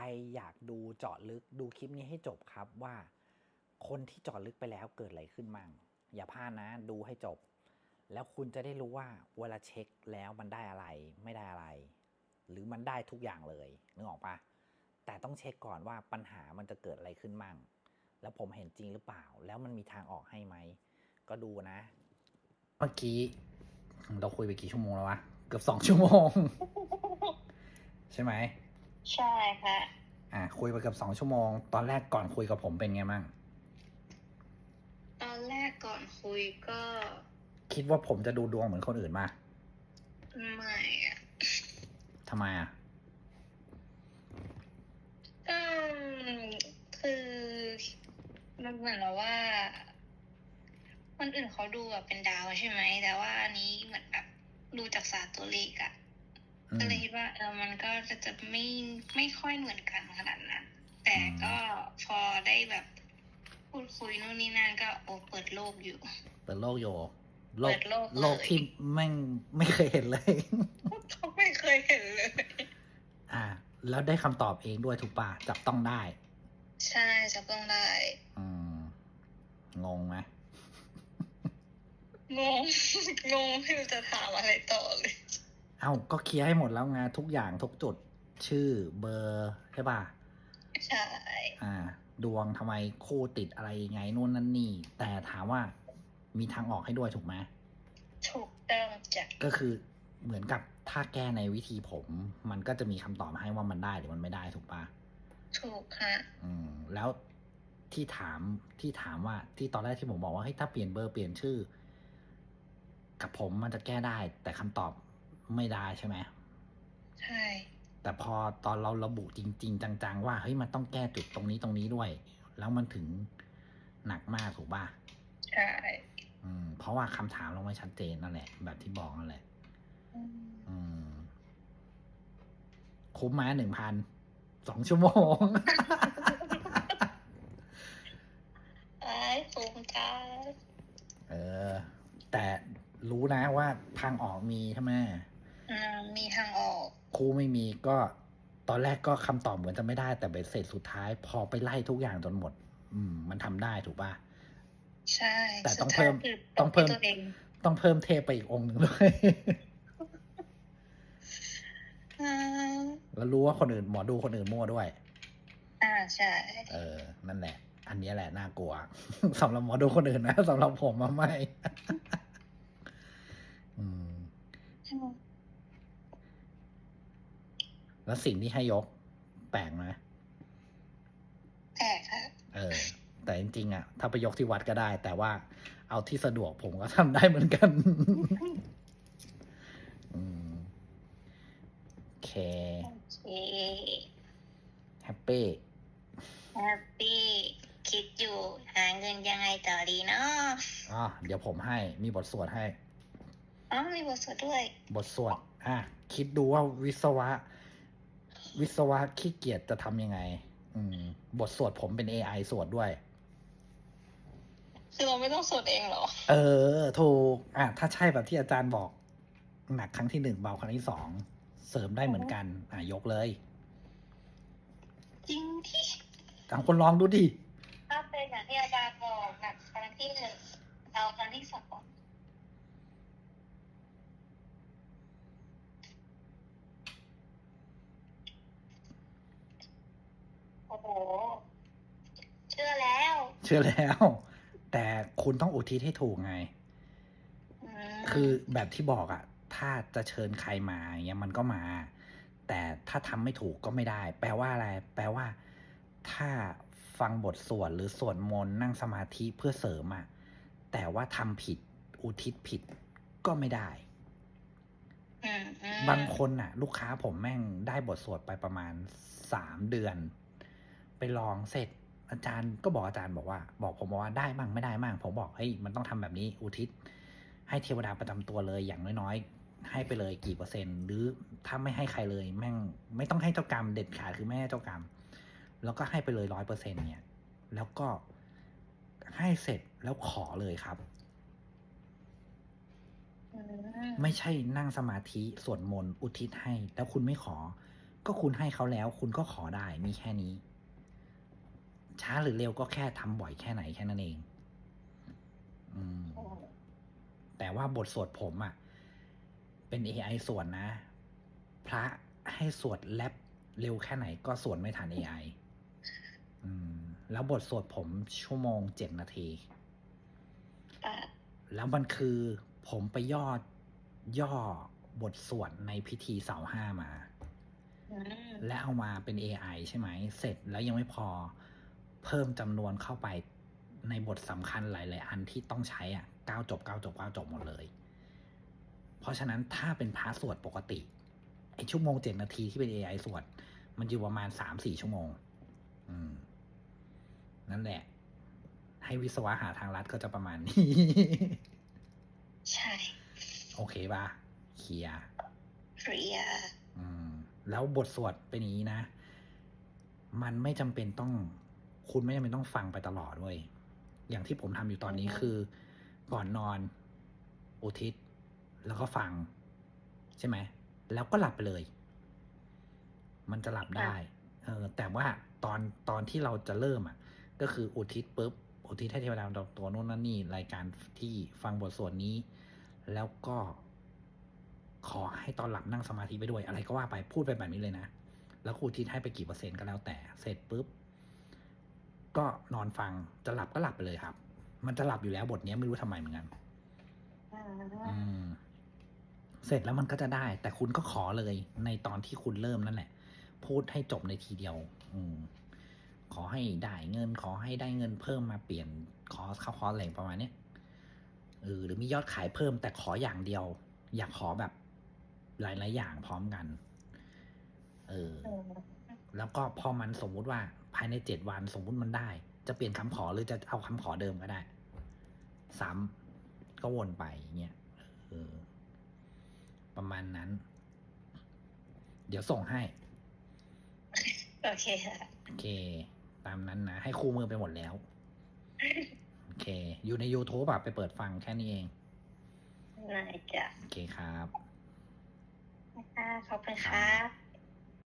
รอยากดูเจาะลึกดูคลิปนี้ให้จบครับว่า คนที่เจาะลึกไปแล้วเกิดอะไรขึ้นมั่ง อย่าพลาดนะดูให้จบ แล้วคุณจะได้รู้ว่าเวลาเช็คแล้วมันได้อะไรไม่ได้อะไร หรือมันได้ทุกอย่างเลยนึกออกปะแต่ต้องเช็คก่อนว่าปัญหามันจะเกิดอะไรขึ้นมั่ง แล้วผมเห็นจริงหรือเปล่า แล้วมันมีทางออกให้ไหม ก็ดูนะ เมื่อกี้เราคุยไปกี่ชั่วโมงแล้ววะ เกือบสองชั่วโมง ใช่ไหม ใช่ค่ะอะคุยไปเกือบสองชั่วโมง ตอนแรกก่อนคุยกับผมเป็นไงมั่งตอนแรกก่อนคุยก็ คิดว่าผมจะดูดวงเหมือนคนอื่นมาไม่อะทำไมอะก็คือมันเหมือนแบบว่า คนอื่นเขาดูแบบเป็นดาวใช่ไหม แต่ว่าอันนี้เหมือนแบบดูจากศาสตร์ตัวเลขอะอื ก็มเลยคิดว่าเออมันก็จะจะไม่ไม่ค่อยเหมือนกันขนาดนั้น แต่ก็พอได้แบบพูดคุยนู่นนี่นั่นก็โอ้เปิดโลกอยู่ เปิดโลกโยโลเปิกดโลกเลยโลกที่แม่งไม่เคยเห็นเลยเขาไม่เคยเห็นเลย อ่า แล้วได้คำตอบเองด้วยถูกป่ะจับต้องได้ ใช่จะต้องได้ อืมงงไหมงงงงไม่รู้จะถามอะไรต่อเลย เอ้าก็เคลียร์ให้หมดแล้วไงทุกอย่างทุกจุดชื่อเบอร์ใช่ป่ะใช่อ่า ดวงทำไมคู่ติดอะไรยังไงนู่นนั่นนี่ แต่ถามว่ามีทางออกให้ด้วยถูกไหมถูกต้องจ้ะก็คือเหมือนกับถ้าแก้ในวิธีผม มันก็จะมีคำตอบมาให้ว่ามันได้หรือมันไม่ได้ถูกปะถูกค่ะอืม แล้วที่ถามที่ถามว่าที่ตอนแรกที่ผมบอกว่าเฮ้ยถ้าเปลี่ยนเบอร์เปลี่ยนชื่อ กับผมมันจะแก้ได้ แต่คำตอบ ไม่ได้ใช่ไหมใช่ แต่พอตอนเราระบุจริง ๆ จังๆ ว่าเฮ้ยมันต้องแก้จุดตรงนี้ตรงนี้ด้วย แล้วมันถึงหนักมากถูกป่ะใช่อืม เพราะว่าคำถามเราไม่ชัดเจนนั่นแหละ แบบที่บอกนั่นแหละอืมอืมคุ้มไหมหนึ่งพันสองชั่วโมงไอ้ภูมิใจเออ แต่รู้นะว่าทางออกมีใช่ไหมอื มมีทางออกครูไม่มีก็ตอนแรกก็คำตอบเหมือนจะไม่ได้ แต่เบ็ดเสร็จสุดท้าย พอไปไล่ทุกอย่างจนหมด อืม มันทำได้ถูกป่ะใช่ แต่ต้องสุดท้ายเพิ่มคือต้องเพิ่มตกที่ตัวเองต้องเพิ่มเทพไปอีกองค์หนึ่งด้วยอ่าแล้วรู้ว่าคนอื่นหมอดูคนอื่นมั่วด้วย อ่าใช่ เออ นั่นแหละ อันนี้แหละน่ากลัวสำหรับหมอดูคนอื่นนะสำหรับผมมาไม่ แล้วสิ่งที่ให้ยกแปลกไหมแอบค่ะเออ แต่จริงๆอะ ถ้าไปยกที่วัดก็ได้ แต่ว่าเอาที่สะดวกผมก็ทำได้เหมือนกันอืมโอเคโอเคแฮปปี้แฮปปี้คิดอยู่หาเงินยังไงต่อดีเนาะอะเดี๋ยวผมให้มีบทสวดให้อ๋อมีบทสวดด้วย บทสวด อะ คิดดูว่าวิศวะ วิศวะขี้เกียจจะทำยังไง อืม บทสวดผมเป็น AI สวดด้วย คือเราไม่ต้องสวดเองเหรอ เออ ถูก อะ ถ้าใช่แบบที่อาจารย์บอก หนักครั้งที่หนึ่งเบาครั้งที่สอง เสริมได้เหมือนกัน อะ ยกเลย จริงที่ต่างคนลองดูดิ ถ้าเป็นอย่างที่อาจารย์บอกหนักครั้งที่หนึ่งเราครั้งที่สอง โอ้โห เชื่อแล้ว เชื่อแล้ว แต่คุณต้องอุทิศให้ถูกไงมคือแบบที่บอกอะถ้าจะเชิญใครมาอย่างเงี้ยมันก็มา แต่ถ้าทำไม่ถูกก็ไม่ได้ แปลว่าอะไร แปลว่า ถ้าฟังบทสวดหรือสวดมนต์นั่งสมาธิเพื่อเสริมอะแต่ว่าทำผิดอุทิศผิดก็ไม่ได้ อืมอืมบางคนน่ะลูกค้าผมแม่งได้บทสวดไปประมาณสามเดือน ไปลองเสร็จอาจารย์ก็บอกอาจารย์บอกว่า บอกผมว่าได้บ้างไม่ได้บ้างผมบอกเฮ้ยมันต้องทำแบบนี้อุทิศ ให้เทวดาประจำตัวเลยอย่างน้อยๆ ให้ไปเลยกี่เปอร์เซ็นต์ หรือถ้าไม่ให้ใครเลยแม่งไม่ต้องให้เจ้ากรรมเด็ดขาดคือไม่ให้เจ้ากรรม แล้วก็ให้ไปเลยร้อยเปอร์เซ็นเนี่ย แล้วก็ให้เสร็จแล้วขอเลยครับอืมไม่ใช่นั่งสมาธิสวดมนต์อุทิศให้ แล้วคุณไม่ขอ ก็คุณให้เขาแล้ว คุณก็ขอได้มีแค่นี้ ช้าหรือเร็วก็แค่ทำบ่อยแค่ไหนแค่นั้นเอง อืม แต่ว่าบทสวดผมอะ่ะ เป็น AI สวดนะ พระให้สวดแลบเร็วแค่ไหนก็สวดไม่ทัน AI อืมแล้วบทสวดผมชั่วโมงเจ็ดนาทีอะแล้วมันคือผมไปย่อย่อบทสวดในพิธีเสาห้ามาอืมและเอามาเป็น AI ใช่ไหม เสร็จแล้วยังไม่พอ เพิ่มจำนวนเข้าไปในบทสำคัญหลายๆอันที่ต้องใช้อะเก้าจบเก้าจบเก้าจบหมดเลย เพราะฉะนั้นถ้าเป็นพาสวดปกติไอชั่วโมงเจ็ดนาทีที่เป็น AI สวดมันอยู่ประมาณสามสี่ชั่วโมง อืม นั่นแหละ ให้วิศวะหาทางลัดก็จะประมาณนี้ ใช่ โอเคป่ะเคลียร์เคลียร์อืม แล้วบทสวดเป็นอย่างนี้นะ มันไม่จำเป็นต้อง คุณไม่จำเป็นต้องฟังไปตลอดเว้ยอย่างที่ผมทำอยู่ตอนนี้คือ ก่อนนอน อุทิศ แล้วก็ฟัง ใช่ไหม แล้วก็หลับไปเลย มันจะหลับได้ เออ แต่ว่าตอนตอนที่เราจะเริ่มอะ ก็คืออุทิศปุ๊บอุทิศให้เทวดาตัวโน้นนั่นนี่รายการที่ฟังบทสวดนี้ แล้วก็ขอให้ตอนหลับนั่งสมาธิไปด้วย อะไรก็ว่าไปพูดไปแบบนี้เลยนะ แล้วครูทิศให้ไปกี่เปอร์เซ็นต์ก็แล้วแต่ เสร็จปุ๊บ ก็นอนฟังจะหลับก็หลับไปเลยครับ มันจะหลับอยู่แล้วบทเนี้ยไม่รู้ทำไมเหมือนกันอืมอืมเสร็จแล้วมันก็จะได้ แต่คุณก็ขอเลย ในตอนที่คุณเริ่มนั่นแหละ พูดให้จบในทีเดียว อืมขอให้ได้เงิน ขอให้ได้เงินเพิ่มมาเปลี่ยนคอร์สเข้าคอร์สอะไรประมาณเนี้ยเออหรือมียอดขายเพิ่มแต่ขออย่างเดียว อยากขอแบบหลาย ๆ อย่างพร้อมกัน เอออืม แล้วก็พอมันสมมุติว่าภายในเจ็ดวันสมมุติมันได้ จะเปลี่ยนคำขอหรือจะเอาคำขอเดิมก็ได้ ซ้ำก็วนไปเงี้ยเออประมาณนั้น เดี๋ยวส่งให้ โอเคค่ะโอเค ตามนั้นนะ ให้คู่มือไปหมดแล้ว โอเค อยู่ใน YouTube แบบไปเปิดฟังแค่นี้เองนายจ้ะโอเคครับค่ะขอบคุณครับ